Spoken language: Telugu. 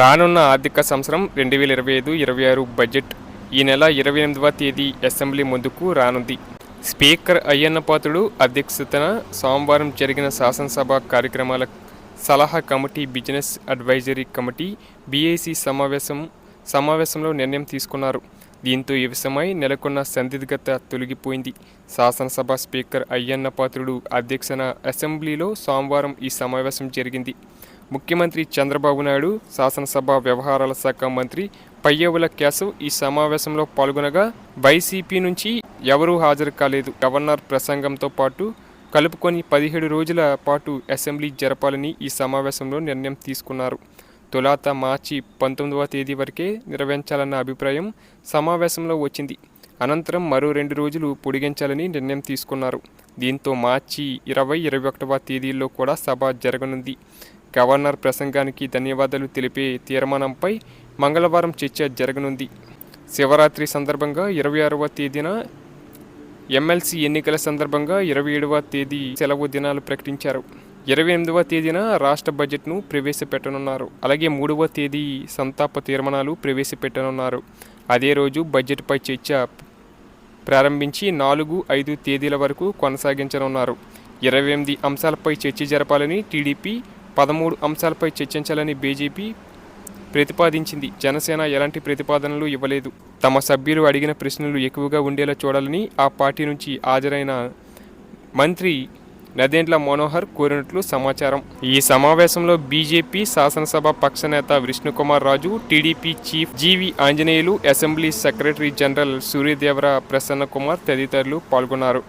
రానున్న ఆర్థిక సంవత్సరం రెండు వేల ఇరవై ఐదు ఇరవై ఆరు బడ్జెట్ ఈ నెల ఇరవై ఎనిమిదవ తేదీ అసెంబ్లీ ముందుకు రానుంది. స్పీకర్ అయ్యన్నపాత్రుడు అధ్యక్షతన సోమవారం జరిగిన శాసనసభ కార్యక్రమాల సలహా committee business advisory committee BAC సమావేశం సమావేశంలో నిర్ణయం తీసుకున్నారు. దీంతో ఈ విషయమై నెలకొన్న సందిగ్ధత తొలగిపోయింది. శాసనసభ స్పీకర్ అయ్యన్నపాత్రుడు అధ్యక్షన అసెంబ్లీలో సోమవారం ఈ సమావేశం జరిగింది. ముఖ్యమంత్రి చంద్రబాబు నాయుడు శాసనసభ వ్యవహారాల శాఖ మంత్రి పయ్యవుల కేశవ్ ఈ సమావేశంలో పాల్గొనగా వైసీపీ నుంచి ఎవరూ హాజరు కాలేదు. గవర్నర్ ప్రసంగంతో పాటు కలుపుకొని పదిహేడు రోజుల పాటు అసెంబ్లీ జరపాలని ఈ సమావేశంలో నిర్ణయం తీసుకున్నారు. తొలాత మార్చి పంతొమ్మిదవ తేదీ వరకే నిర్వహించాలన్న అభిప్రాయం సమావేశంలో వచ్చింది. అనంతరం మరో రెండు రోజులు పొడిగించాలని నిర్ణయం తీసుకున్నారు. దీంతో మార్చి ఇరవై ఇరవై ఒకటవ తేదీల్లో కూడా సభ జరగనుంది. గవర్నర్ ప్రసంగానికి ధన్యవాదాలు తెలిపే తీర్మానంపై మంగళవారం చర్చ జరగనుంది. శివరాత్రి సందర్భంగా ఇరవై ఆరవ తేదీన ఎమ్మెల్సీ ఎన్నికల సందర్భంగా ఇరవై ఏడవ తేదీ సెలవు దినాలు ప్రకటించారు. ఇరవై ఎనిమిదవ తేదీన రాష్ట్ర బడ్జెట్ను ప్రవేశపెట్టనున్నారు. అలాగే మూడవ తేదీ సంతాప తీర్మానాలు ప్రవేశపెట్టనున్నారు. అదే రోజు బడ్జెట్పై చర్చ ప్రారంభించి నాలుగు ఐదు తేదీల వరకు కొనసాగించనున్నారు. ఇరవై ఎనిమిది అంశాలపై చర్చ జరపాలని టీడీపీ పదమూడు అంశాలపై చర్చించాలని బీజేపీ ప్రతిపాదించింది. జనసేన ఎలాంటి ప్రతిపాదనలు ఇవ్వలేదు. తమ సభ్యులు అడిగిన ప్రశ్నలు ఎక్కువగా ఉండేలా చూడాలని ఆ పార్టీ నుంచి హాజరైన మంత్రి నదేండ్ల మనోహర్ కోరినట్లు సమాచారం. ఈ సమావేశంలో బీజేపీ శాసనసభ పక్ష నేత Vishnukumar Raju TDP chief G V Anjaneyulu assembly secretary general Suryadevara Prasanna Kumar తదితరులు పాల్గొన్నారు.